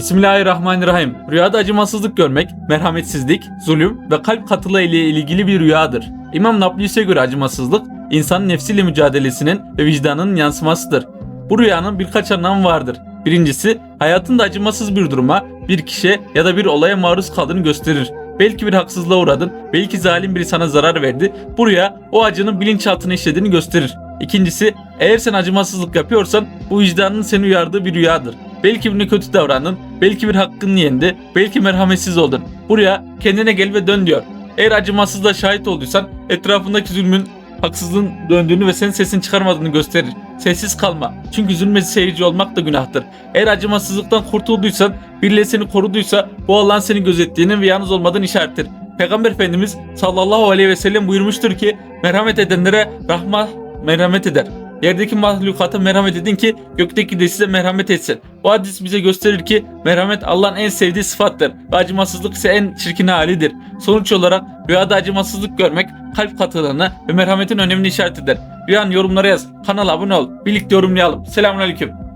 Bismillahirrahmanirrahim. Rüyada acımasızlık görmek, merhametsizlik, zulüm ve kalp katılığı ile ilgili bir rüyadır. İmam Nablus'e göre acımasızlık, insanın nefsiyle mücadelesinin ve vicdanının yansımasıdır. Bu rüyanın birkaç anlamı vardır. Birincisi, hayatında acımasız bir duruma, bir kişiye ya da bir olaya maruz kaldığını gösterir. Belki bir haksızlığa uğradın, belki zalim biri sana zarar verdi. Bu rüya o acının bilinçaltına işlediğini gösterir. İkincisi, eğer sen acımasızlık yapıyorsan bu vicdanın seni uyardığı bir rüyadır. Belki birine kötü davrandın, belki bir hakkın yendi, belki merhametsiz oldun. Bu rüya kendine gel ve dön diyor. Eğer acımasızlığa şahit olduysan etrafındaki zulmün haksızlığın döndüğünü ve senin sesini çıkarmadığını gösterir. Sessiz kalma. Çünkü zulme seyirci olmak da günahtır. Eğer acımasızlıktan kurtulduysan, birileri seni koruduysa bu Allah'ın seni gözettiğini ve yalnız olmadığını işarettir. Peygamber Efendimiz sallallahu aleyhi ve sellem buyurmuştur ki merhamet edenlere rahma merhamet eder. Yerdeki mahlukata merhamet edin ki gökteki de size merhamet etsin. Bu hadis bize gösterir ki merhamet Allah'ın en sevdiği sıfattır ve acımasızlık ise en çirkin halidir. Sonuç olarak rüyada acımasızlık görmek kalp katılığını ve merhametin önemini işaret eder. Rüyanın yorumlara yaz. Kanala abone ol. Birlikte yorumlayalım. Selamünaleyküm.